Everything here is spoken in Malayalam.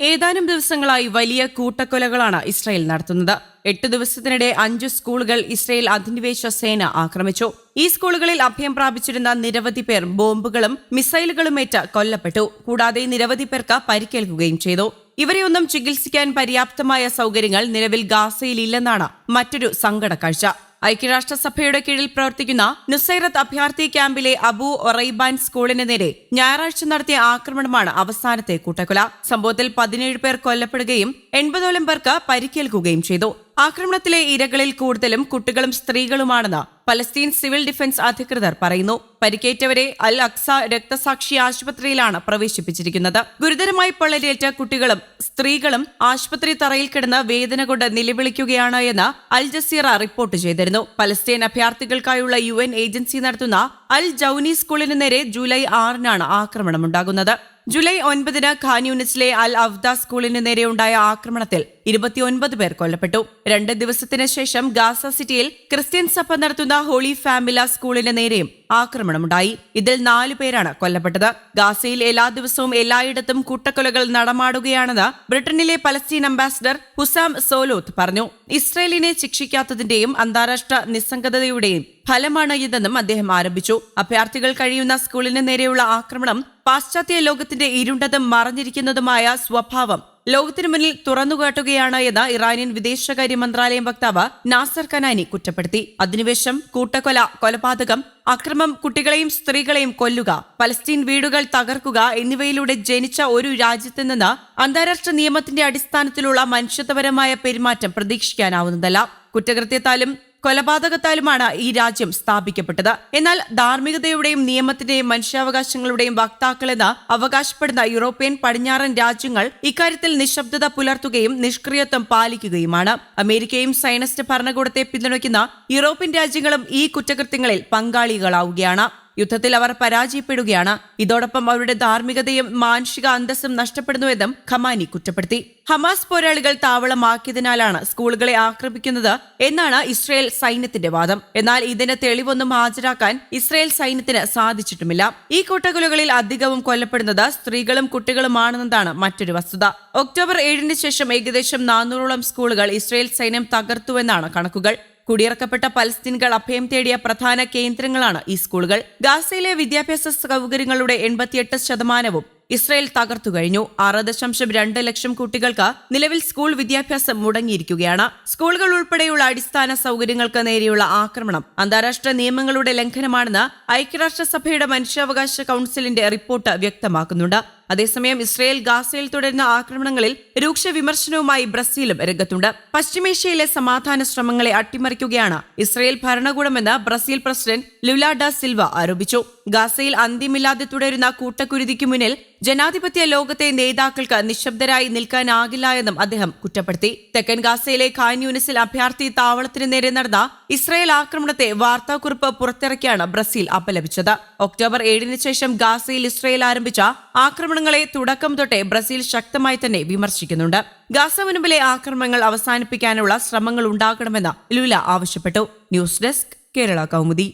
ഏതാനും ദിവസങ്ങളായി വലിയ കൂട്ടക്കൊലകളാണ് ഇസ്രായേൽ നടത്തുന്നത്. എട്ട് ദിവസത്തിനിടെ അഞ്ച് സ്കൂളുകൾ ഇസ്രായേൽ അധിനിവേശ സേന ആക്രമിച്ചു. ഈ സ്കൂളുകളിൽ അഭയം പ്രാപിച്ചിരുന്ന നിരവധി പേർ ബോംബുകളും മിസൈലുകളുമേറ്റ് കൊല്ലപ്പെട്ടു. കൂടാതെ നിരവധി പേർക്ക് പരിക്കേൽക്കുകയും ചെയ്തു. ഇവരെയൊന്നും ചികിത്സിക്കാൻ പര്യാപ്തമായ സൗകര്യങ്ങൾ നിലവിൽ ഗാസയിലില്ലെന്നാണ് മറ്റൊരു സങ്കട കാഴ്ച. ഐക്യരാഷ്ട്രസഭയുടെ കീഴിൽ പ്രവർത്തിക്കുന്ന നുസൈറത്ത് അഭയാർത്ഥി ക്യാമ്പിലെ അബു ഒറൈബാൻ സ്കൂളിന് നേരെ ഞായറാഴ്ച നടത്തിയ ആക്രമണമാണ് അവസാനത്തെ കൂട്ടക്കൊല. സംഭവത്തിൽ പതിനേഴ് പേർ കൊല്ലപ്പെടുകയും എൺപതോളം പേർക്ക് പരിക്കേൽക്കുകയും ചെയ്തു. ആക്രമണത്തിലെ ഇരകളിൽ കൂടുതലും കുട്ടികളും സ്ത്രീകളുമാണെന്ന് പലസ്തീൻ സിവിൽ ഡിഫൻസ് അധികൃതർ പറയുന്നു. പരിക്കേറ്റവരെ അൽ അക്സ രക്തസാക്ഷി ആശുപത്രിയിലാണ് പ്രവേശിപ്പിച്ചിരിക്കുന്നത്. ഗുരുതരമായി പൊള്ളലേറ്റ കുട്ടികളും സ്ത്രീകളും ആശുപത്രി തറയിൽ കിടന്ന് വേദന കൊണ്ട് നിലവിളിക്കുകയാണ് എന്ന് അൽ ജസീറ റിപ്പോർട്ട് ചെയ്തിരുന്നു. പലസ്തീൻ അഭയാർത്ഥികൾക്കായുള്ള യു എൻ ഏജൻസി നടത്തുന്ന അൽ ജൌനി സ്കൂളിന് നേരെ ജൂലൈ ആറിനാണ് ആക്രമണമുണ്ടാകുന്നത്. ജൂലൈ ഒൻപതിന് ഖാൻ യൂണിസിലെ അൽ അഫ്ദ സ്കൂളിന് നേരെയുണ്ടായ ആക്രമണത്തിൽ ഇരുപത്തിയൊൻപത് പേർ കൊല്ലപ്പെട്ടു. രണ്ട് ദിവസത്തിന് ശേഷം ഗാസ സിറ്റിയിൽ ക്രിസ്ത്യൻ സഭ നടത്തുന്ന ഹോളി ഫാമില സ്കൂളിന് നേരെയും ആക്രമണമുണ്ടായി. ഇതിൽ നാലു പേരാണ് കൊല്ലപ്പെട്ടത്. ഗാസയിൽ എല്ലാ ദിവസവും എല്ലായിടത്തും കൂട്ടക്കൊലകൾ നടമാടുകയാണെന്ന് ബ്രിട്ടനിലെ പലസ്തീൻ അംബാസിഡർ ഹുസാം സോലോത്ത് പറഞ്ഞു. ഇസ്രയേലിനെ ശിക്ഷിക്കാത്തതിന്റെയും അന്താരാഷ്ട്ര നിസ്സംഗതയുടെയും ഫലമാണ് ഇതെന്നും അദ്ദേഹം ആരംഭിച്ചു. അഭയാർത്ഥികൾ കഴിയുന്ന സ്കൂളിന് നേരെയുള്ള ആക്രമണം പാശ്ചാത്യ ലോകത്തിന്റെ ഇരുണ്ടതും മറഞ്ഞിരിക്കുന്നതുമായ സ്വഭാവം ലോകത്തിനു മുന്നിൽ തുറന്നുകാട്ടുകയാണ് എന്ന് ഇറാനിയൻ വിദേശകാര്യ മന്ത്രാലയം വക്താവ് നാസർ കനാനി കുറ്റപ്പെടുത്തി. അധിനിവേശം കൂട്ടക്കൊല കൊലപാതകം അക്രമം കുട്ടികളെയും സ്ത്രീകളെയും കൊല്ലുക പലസ്തീൻ വീടുകൾ തകർക്കുക എന്നിവയിലൂടെ ജനിച്ച ഒരു രാജ്യത്ത് നിന്ന് അന്താരാഷ്ട്ര നിയമത്തിന്റെ അടിസ്ഥാനത്തിലുള്ള മനുഷ്യത്വപരമായ പെരുമാറ്റം പ്രതീക്ഷിക്കാനാവുന്നതല്ല. കുറ്റകൃത്യത്താലും കൊലപാതകത്താലുമാണ് ഈ രാജ്യം സ്ഥാപിക്കപ്പെട്ടത്. എന്നാൽ ധാർമ്മികതയുടെയും നിയമത്തിന്റെയും മനുഷ്യാവകാശങ്ങളുടെയും വക്താക്കളെന്ന് അവകാശപ്പെടുന്ന യൂറോപ്യൻ പടിഞ്ഞാറൻ രാജ്യങ്ങൾ ഇക്കാര്യത്തിൽ നിശബ്ദത പുലർത്തുകയും നിഷ്ക്രിയത്വം പാലിക്കുകയുമാണ്. അമേരിക്കയും സൈനസ്റ്റ് ഭരണകൂടത്തെ പിന്തുണയ്ക്കുന്ന യൂറോപ്യൻ രാജ്യങ്ങളും ഈ കുറ്റകൃത്യങ്ങളിൽ പങ്കാളികളാവുകയാണ്. യുദ്ധത്തിൽ അവർ പരാജയപ്പെടുകയാണ്. ഇതോടൊപ്പം അവരുടെ ധാർമ്മികതയും മാനുഷിക അന്തസ്സും നഷ്ടപ്പെടുന്നുവെന്നും ഖമാനി കുറ്റപ്പെടുത്തി. ഹമാസ് പോരാളികൾ താവളമാക്കിയതിനാലാണ് സ്കൂളുകളെ ആക്രമിക്കുന്നത് എന്നാണ് ഇസ്രയേൽ സൈന്യത്തിന്റെ വാദം. എന്നാൽ ഇതിന് തെളിവൊന്നും ഹാജരാക്കാൻ ഇസ്രയേൽ സൈന്യത്തിന് സാധിച്ചിട്ടുമില്ല. ഈ കൂട്ടക്കൊലകളിൽ അധികവും കൊല്ലപ്പെടുന്നത് സ്ത്രീകളും കുട്ടികളുമാണെന്നതാണ് മറ്റൊരു വസ്തുത. ഒക്ടോബർ ഏഴിന് ശേഷം ഏകദേശം നാനൂറോളം സ്കൂളുകൾ ഇസ്രയേൽ സൈന്യം തകർത്തുവെന്നാണ് കണക്കുകൾ. കുടിയിറക്കപ്പെട്ട പലസ്തീനുകൾ അഭയം തേടിയ പ്രധാന കേന്ദ്രങ്ങളാണ് ഈ സ്കൂളുകൾ. ഗാസയിലെ വിദ്യാഭ്യാസ സൗകര്യങ്ങളുടെ എൺപത്തിയെട്ട് ശതമാനവും ഇസ്രായേൽ തകർത്തു കഴിഞ്ഞു. ആറ് ദശാംശം രണ്ട് ലക്ഷം കുട്ടികൾക്ക് നിലവിൽ സ്കൂൾ വിദ്യാഭ്യാസം മുടങ്ങിയിരിക്കുകയാണ്. സ്കൂളുകൾ ഉൾപ്പെടെയുള്ള അടിസ്ഥാന സൗകര്യങ്ങൾക്ക് നേരെയുള്ള ആക്രമണം അന്താരാഷ്ട്ര നിയമങ്ങളുടെ ലംഘനമാണെന്ന് ഐക്യരാഷ്ട്രസഭയുടെ മനുഷ്യാവകാശ കൌൺസിലിന്റെ റിപ്പോർട്ട് വ്യക്തമാക്കുന്നുണ്ട്. അതേസമയം ഇസ്രയേൽ ഗാസയിൽ തുടരുന്ന ആക്രമണങ്ങളിൽ രൂക്ഷ വിമർശനവുമായി ബ്രസീലും രംഗത്തുണ്ട്. പശ്ചിമേഷ്യയിലെ സമാധാന ശ്രമങ്ങളെ അട്ടിമറിക്കുകയാണ് Israel ഭരണകൂടമെന്ന് Brazil president Lula da Silva ആരോപിച്ചു. ഗാസയിൽ അന്ത്യമില്ലാതെ തുടരുന്ന കൂട്ടക്കുരുതിക്ക് മുന്നിൽ ജനാധിപത്യ ലോകത്തെ നേതാക്കൾക്ക് നിശബ്ദരായി നിൽക്കാനാകില്ല എന്നും അദ്ദേഹം കുറ്റപ്പെടുത്തി. തെക്കൻ ഗാസയിലെ ഖാൻ യൂണിസിൽ അഭയാർത്ഥി താവളത്തിന് നേരെ നടന്ന ഇസ്രായേൽ ആക്രമണത്തെ വാർത്താക്കുറിപ്പ് പുറത്തിറക്കിയാണ് ബ്രസീൽ അപലപിച്ചത് ഒക്ടോബർ ഏഴിന് ശേഷം ഗാസയിൽ ഇസ്രായേൽ ആരംഭിച്ച ആക്രമണങ്ങളെ തുടക്കം തൊട്ടേ ബ്രസീൽ ശക്തമായി തന്നെ വിമർശിക്കുന്നുണ്ട്. ഗാസ മുൻപിലെ ആക്രമണങ്ങൾ അവസാനിപ്പിക്കാനുള്ള ശ്രമങ്ങൾ ഉണ്ടാകണമെന്ന് ലുല ആവശ്യപ്പെട്ടു. News desk Kerala Kaumudi.